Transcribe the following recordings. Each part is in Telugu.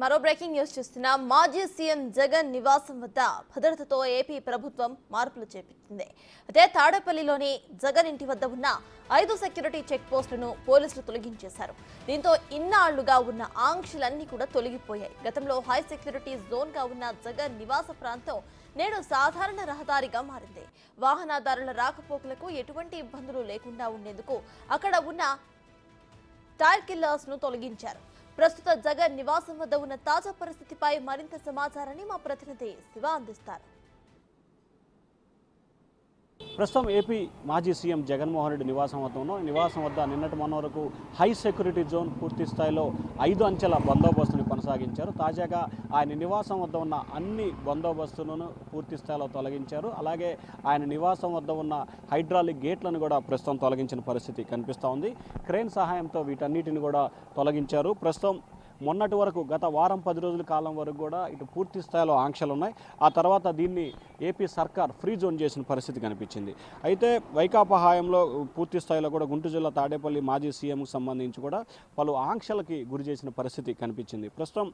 మరో బ్రేకింగ్ న్యూస్ చూస్తున్నాం. మాజీ సీఎం జగన్ నివాసం వద్ద భద్రతతో ఏపీ ప్రభుత్వం మార్పులు చేపట్టింది. అదే తాడేపల్లిలోని జగన్ ఇంటి వద్ద ఉన్న ఐదు సెక్యూరిటీ చెక్ పోస్టులను పోలీసులు తొలగించేశారు. దీంతో ఇన్నాళ్ళుగా ఉన్న ఆంక్షలన్నీ కూడా తొలగిపోయాయి. గతంలో హై సెక్యూరిటీ జోన్గా ఉన్న జగన్ నివాస ప్రాంతం నేడు సాధారణ రహదారిగా మారింది. వాహనదారుల రాకపోకలకు ఎటువంటి ఇబ్బందులు లేకుండా ఉండేందుకు అక్కడ ఉన్న టైర్ కిల్లర్స్ను తొలగించారు. ప్రస్తుత జగన్ నివాసం వద్ద ఉన్న తాజా పరిస్థితిపై మరింత సమాచారాన్ని మా ప్రతినిధి శివ అందిస్తారు. ప్రస్తుతం ఏపీ మాజీ సీఎం జగన్మోహన్ రెడ్డి నివాసం వద్ద ఉన్నాం. నివాసం వద్ద నిన్నటి మొన్న వరకు హై సెక్యూరిటీ జోన్ పూర్తి స్థాయిలో ఐదు అంచెల బందోబస్తుని కొనసాగించారు. తాజాగా ఆయన నివాసం వద్ద ఉన్న అన్ని బందోబస్తులను పూర్తి స్థాయిలో తొలగించారు. అలాగే ఆయన నివాసం వద్ద ఉన్న హైడ్రాలిక్ గేట్లను కూడా ప్రస్తుతం తొలగించిన పరిస్థితి కనిపిస్తూ ఉంది. సహాయంతో వీటన్నిటిని కూడా తొలగించారు. ప్రస్తుతం మొన్నటి వరకు గత వారం పది రోజుల కాలం వరకు కూడా ఇటు పూర్తి స్థాయిలో ఆంక్షలు ఉన్నాయి. ఆ తర్వాత దీన్ని ఏపీ సర్కార్ ఫ్రీ జోన్ చేసిన పరిస్థితి కనిపించింది. అయితే వైకాపా హాయంలో పూర్తి స్థాయిలో కూడా గుంటూరు జిల్లా తాడేపల్లి మాజీ సీఎంకు సంబంధించి కూడా పలు ఆంక్షలకి గురి చేసిన పరిస్థితి కనిపించింది. ప్రస్తుతం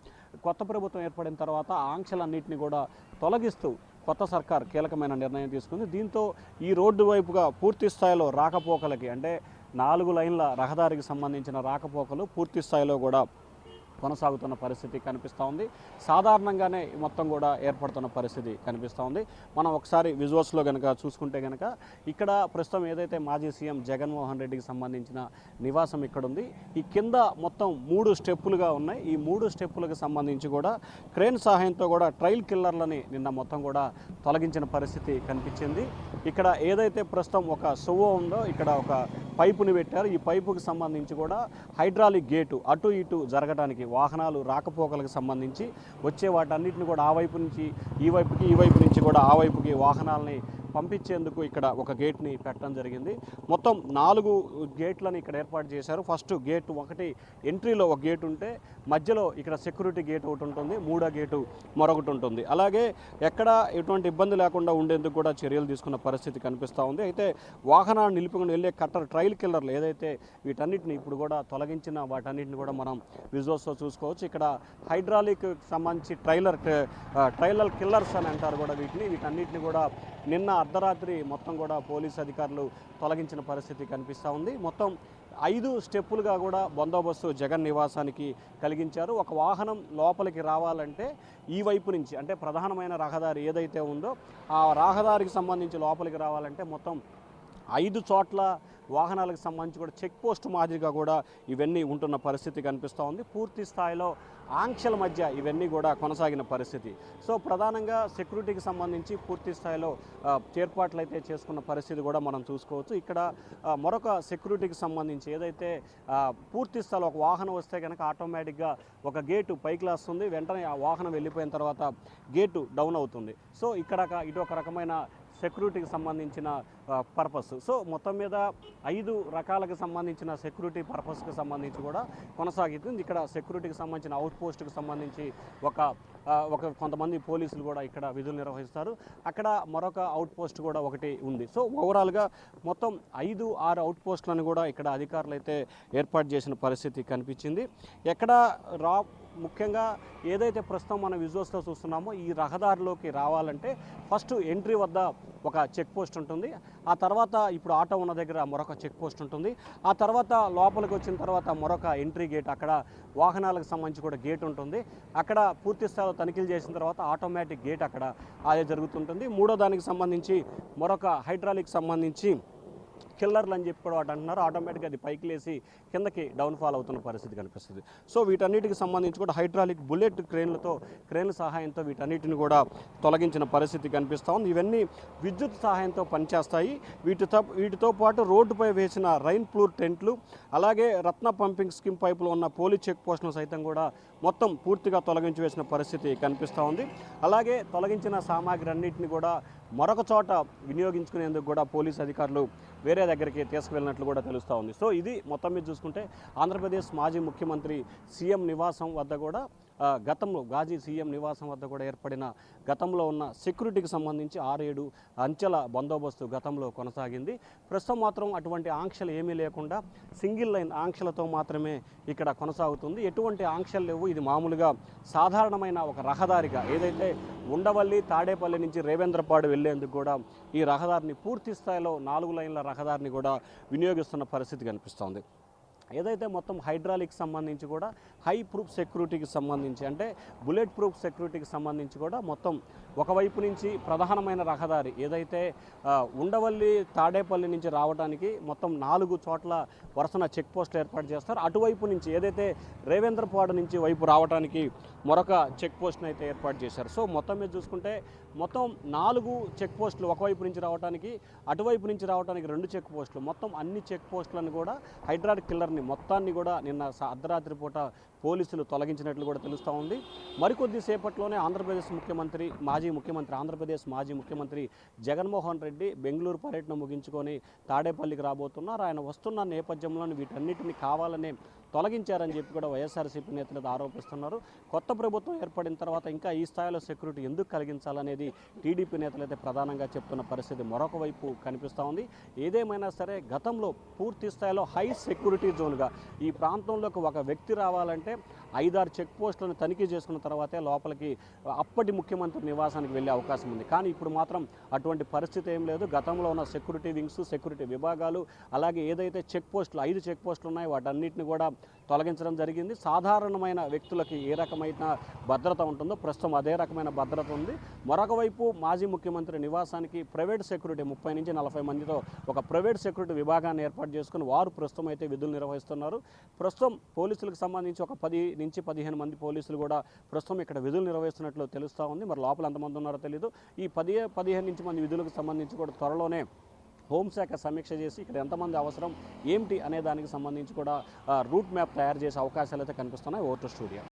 కొత్త ప్రభుత్వం ఏర్పడిన తర్వాత ఆంక్షలన్నింటినీ కూడా తొలగిస్తూ కొత్త సర్కార్ కీలకమైన నిర్ణయం తీసుకుంది. దీంతో ఈ రోడ్డు వైపుగా పూర్తి స్థాయిలో రాకపోకలకి అంటే నాలుగు లైన్ల రహదారికి సంబంధించిన రాకపోకలు పూర్తి స్థాయిలో కూడా కొనసాగుతున్న పరిస్థితి కనిపిస్తూ ఉంది. సాధారణంగానే మొత్తం కూడా ఏర్పడుతున్న పరిస్థితి కనిపిస్తూ ఉంది. మనం ఒకసారి విజువల్స్లో కనుక చూసుకుంటే కనుక ఇక్కడ ప్రస్తుతం ఏదైతే మాజీ సీఎం జగన్మోహన్ రెడ్డికి సంబంధించిన నివాసం ఇక్కడ ఉంది. ఈ కింద మొత్తం మూడు స్టెప్పులుగా ఉన్నాయి. ఈ మూడు స్టెప్పులకు సంబంధించి కూడా క్రేన్ సహాయంతో కూడా ట్రైల్ కిల్లర్లని నిన్న మొత్తం కూడా తొలగించిన పరిస్థితి కనిపించింది. ఇక్కడ ఏదైతే ప్రస్తుతం ఒక సువ్వ ఉందో ఇక్కడ ఒక పైపుని పెట్టారు. ఈ పైపుకి సంబంధించి కూడా హైడ్రాలిక్ గేటు అటు ఇటు జరగడానికి వాహనాలు రాకపోకలకు సంబంధించి వచ్చే వాటన్నిటిని కూడా ఆ వైపు నుంచి ఈ వైపుకి ఈ వైపు నుంచి కూడా ఆ వైపుకి వాహనాలని పంపించేందుకు ఇక్కడ ఒక గేట్ని పెట్టడం జరిగింది. మొత్తం నాలుగు గేట్లను ఇక్కడ ఏర్పాటు చేశారు. ఫస్ట్ గేట్ ఒకటి ఎంట్రీలో ఒక గేట్ ఉంటే మధ్యలో ఇక్కడ సెక్యూరిటీ గేట్ ఒకటి ఉంటుంది మూడో గేటు మరొకటి ఉంటుంది. అలాగే ఎక్కడ ఎటువంటి ఇబ్బంది లేకుండా ఉండేందుకు కూడా చర్యలు తీసుకున్న పరిస్థితి కనిపిస్తూ ఉంది. అయితే వాహనాన్ని నిలుపుకొని వెళ్ళే కట్టర్ ట్రైల్ కిల్లర్లు ఏదైతే వీటన్నిటిని ఇప్పుడు కూడా తొలగించిన వాటన్నిటిని కూడా మనం విజువల్స్లో చూసుకోవచ్చు. ఇక్కడ హైడ్రాలిక్ సంబంధించి ట్రైలర్ ట్రైలర్ కిల్లర్స్ అని అంటారు కూడా వీటిని. వీటన్నిటిని కూడా నిన్న అర్ధరాత్రి మొత్తం కూడా పోలీస్ అధికారులు తొలగించిన పరిస్థితి కనిపిస్తూ ఉంది. మొత్తం ఐదు స్టెప్పులుగా కూడా బందోబస్తు జగన్ నివాసానికి కలిగించారు. ఒక వాహనం లోపలికి రావాలంటే ఈ వైపు నుంచి అంటే ప్రధానమైన రహదారి ఏదైతే ఉందో ఆ రహదారికి సంబంధించి లోపలికి రావాలంటే మొత్తం ఐదు చోట్ల వాహనాలకు సంబంధించి కూడా చెక్ పోస్ట్ మాదిరిగా కూడా ఇవన్నీ ఉంటున్న పరిస్థితి కనిపిస్తూ ఉంది. పూర్తి స్థాయిలో ఆంక్షల మధ్య ఇవన్నీ కూడా కొనసాగిన పరిస్థితి. సో ప్రధానంగా సెక్యూరిటీకి సంబంధించి పూర్తి స్థాయిలో ఏర్పాట్లు అయితే చేసుకున్న పరిస్థితి కూడా మనం చూసుకోవచ్చు. ఇక్కడ మరొక సెక్యూరిటీకి సంబంధించి ఏదైతే పూర్తి స్థాయిలో ఒక వాహనం వస్తే కనుక ఆటోమేటిక్గా ఒక గేటు పైకి లేస్తుంది. వెంటనే ఆ వాహనం వెళ్ళిపోయిన తర్వాత గేటు డౌన్ అవుతుంది. సో ఇక్కడ ఇటు ఒక రకమైన సెక్యూరిటీకి సంబంధించిన పర్పస్. సో మొత్తం మీద ఐదు రకాలకు సంబంధించిన సెక్యూరిటీ పర్పస్కి సంబంధించి కూడా కొనసాగుతుంది. ఇక్కడ సెక్యూరిటీకి సంబంధించిన అవుట్ పోస్ట్కి సంబంధించి ఒక ఒక కొంతమంది పోలీసులు కూడా ఇక్కడ విధులు నిర్వహిస్తారు. అక్కడ మరొక అవుట్ పోస్ట్ కూడా ఒకటి ఉంది. సో ఓవరాల్గా మొత్తం ఐదు ఆరు అవుట్ పోస్టులను కూడా ఇక్కడ అధికారులు అయితే ఏర్పాటు చేసిన పరిస్థితి కనిపించింది. ఎక్కడ రా ముఖ్యంగా ఏదైతే ప్రస్తుతం మన విజువల్స్లో చూస్తున్నామో ఈ రహదారిలోకి రావాలంటే ఫస్ట్ ఎంట్రీ వద్ద ఒక చెక్ పోస్ట్ ఉంటుంది. ఆ తర్వాత ఇప్పుడు ఆటో ఉన్న దగ్గర మరొక చెక్ పోస్ట్ ఉంటుంది. ఆ తర్వాత లోపలికి వచ్చిన తర్వాత మరొక ఎంట్రీ గేట్ అక్కడ వాహనాలకు సంబంధించి కూడా గేట్ ఉంటుంది. అక్కడ పూర్తి స్థాయిలో తనిఖీలు చేసిన తర్వాత ఆటోమేటిక్ గేట్ అక్కడ అదే జరుగుతుంటుంది. మూడో దానికి సంబంధించి మరొక హైడ్రాలిక్ సంబంధించి కిల్లర్లు అని చెప్పి కూడా వాటి అంటున్నారు. ఆటోమేటిక్గా అది పైకి లేసి కిందకి డౌన్ఫాల్ అవుతున్న పరిస్థితి కనిపిస్తుంది. సో వీటన్నిటికి సంబంధించి కూడా హైడ్రాలిక్ బుల్లెట్ క్రేన్లతో క్రేన్ల సహాయంతో వీటన్నిటిని కూడా తొలగించిన పరిస్థితి కనిపిస్తూ ఉంది. ఇవన్నీ విద్యుత్ సహాయంతో పనిచేస్తాయి. వీటితో వీటితో పాటు రోడ్డుపై వేసిన రైన్ ప్లూర్ టెంట్లు అలాగే రత్న పంపింగ్ స్కీమ్ పైపులో ఉన్న పోలీస్ చెక్ పోస్టులు సైతం కూడా మొత్తం పూర్తిగా తొలగించి వేసిన పరిస్థితి కనిపిస్తూ ఉంది. అలాగే తొలగించిన సామాగ్రి అన్నింటిని కూడా మరొక చోట వినియోగించుకునేందుకు కూడా పోలీస్ అధికారులు వేరే దగ్గరికి తీసుకువెళ్ళినట్లు కూడా తెలుస్తూ ఉంది. సో ఇది మొత్తం మీద చూసుకుంటే ఆంధ్రప్రదేశ్ మాజీ ముఖ్యమంత్రి సీఎం నివాసం వద్ద కూడా గతంలో గాజీ సీఎం నివాసం వద్ద కూడా ఏర్పడిన గతంలో ఉన్న సెక్యూరిటీకి సంబంధించి ఆరేడు అంచెల బందోబస్తు గతంలో కొనసాగింది. ప్రస్తుతం మాత్రం అటువంటి ఆంక్షలు ఏమీ లేకుండా సింగిల్ లైన్ ఆంక్షలతో మాత్రమే ఇక్కడ కొనసాగుతుంది. ఎటువంటి ఆంక్షలు లేవు. ఇది మామూలుగా సాధారణమైన ఒక రహదారిగా ఏదైతే ఉండవల్లి తాడేపల్లి నుంచి రేవేంద్రపాడు వెళ్ళేందుకు కూడా ఈ రహదారిని పూర్తి స్థాయిలో నాలుగు లైన్ల రహదారిని కూడా వినియోగిస్తున్న పరిస్థితి కనిపిస్తోంది. ఏదైతే మొత్తం హైడ్రాలిక్ సంబంధించి కూడా హై ప్రూఫ్ సెక్యూరిటీకి సంబంధించి అంటే బుల్లెట్ ప్రూఫ్ సెక్యూరిటీకి సంబంధించి కూడా మొత్తం ఒకవైపు నుంచి ప్రధానమైన రహదారి ఏదైతే ఉండవల్లి తాడేపల్లి నుంచి రావడానికి మొత్తం నాలుగు చోట్ల వరుసన చెక్ పోస్ట్ ఏర్పాటు చేస్తారు. అటువైపు నుంచి ఏదైతే రేవేంద్రపాడు నుంచి వైపు రావడానికి మరొక చెక్ పోస్ట్ని అయితే ఏర్పాటు చేశారు. సో మొత్తం మీద చూసుకుంటే మొత్తం నాలుగు చెక్ పోస్టులు ఒకవైపు నుంచి రావడానికి అటువైపు నుంచి రావడానికి రెండు చెక్ పోస్టులు. మొత్తం అన్ని చెక్ పోస్టులను కూడా హైడ్రాడ్ కిల్లర్ని మొత్తాన్ని కూడా నిన్న అర్ధరాత్రి పూట పోలీసులు తొలగించినట్లు కూడా తెలుస్తూ ఉంది. మరికొద్ది సేపట్లోనే ఆంధ్రప్రదేశ్ ముఖ్యమంత్రి మాజీ ముఖ్యమంత్రి ఆంధ్రప్రదేశ్ మాజీ ముఖ్యమంత్రి జగన్మోహన్ రెడ్డి బెంగళూరు పర్యటన ముగించుకొని తాడేపల్లికి రాబోతున్నారు. ఆయన వస్తున్న నేపథ్యంలో వీటన్నిటిని కావాలనే తొలగించారని చెప్పి కూడా వైఎస్ఆర్సీపీ నేతలు ఆరోపిస్తున్నారు. కొత్త ప్రభుత్వం ఏర్పడిన తర్వాత ఇంకా ఈ స్థాయిలో సెక్యూరిటీ ఎందుకు కలిగించాలనేది టీడీపీ నేతలు అయితే ప్రధానంగా చెప్తున్న పరిస్థితి మరొక వైపు కనిపిస్తూ ఉంది. ఏదేమైనా సరే గతంలో పూర్తి స్థాయిలో హై సెక్యూరిటీ జోన్గా ఈ ప్రాంతంలోకి ఒక వ్యక్తి రావాలంటే ఐదారు చెక్ పోస్టులను తనిఖీ చేసుకున్న తర్వాతే లోపలికి అప్పటి ముఖ్యమంత్రి నివాసానికి వెళ్ళే అవకాశం ఉంది. కానీ ఇప్పుడు మాత్రం అటువంటి పరిస్థితి ఏం లేదు. గతంలో ఉన్న సెక్యూరిటీ వింగ్స్ సెక్యూరిటీ విభాగాలు అలాగే ఏదైతే చెక్ పోస్టులు ఐదు చెక్ పోస్టులు ఉన్నాయో వాటన్నిటిని కూడా తొలగించడం జరిగింది. సాధారణమైన వ్యక్తులకి ఏ రకమైన భద్రత ఉంటుందో ప్రస్తుతం అదే రకమైన భద్రత ఉంది. మరొక వైపు మాజీ ముఖ్యమంత్రి నివాసానికి ప్రైవేట్ సెక్యూరిటీ ముప్పై నుంచి నలభై మందితో ఒక ప్రైవేట్ సెక్యూరిటీ విభాగాన్ని ఏర్పాటు చేసుకుని వారు ప్రస్తుతం అయితే విధులు నిర్వహిస్తున్నారు. ప్రస్తుతం పోలీసులకు సంబంధించి ఒక పది నుంచి పదిహేను మంది పోలీసులు కూడా ప్రస్తుతం ఇక్కడ విధులు నిర్వహిస్తున్నట్లు తెలుస్తూ ఉంది. మరి లోపల ఎంతమంది ఉన్నారో తెలియదు ఈ పది పదిహేను నుంచి మంది విధులకు సంబంధించి కూడా త్వరలోనే హోంశాఖ సమీక్ష చేసి ఇక్కడ ఎంతమంది అవసరం ఏమిటి అనే దానికి సంబంధించి కూడా రూట్ మ్యాప్ తయారు చేసే అవకాశాలు అయితే కనిపిస్తున్నాయి. Vote studio.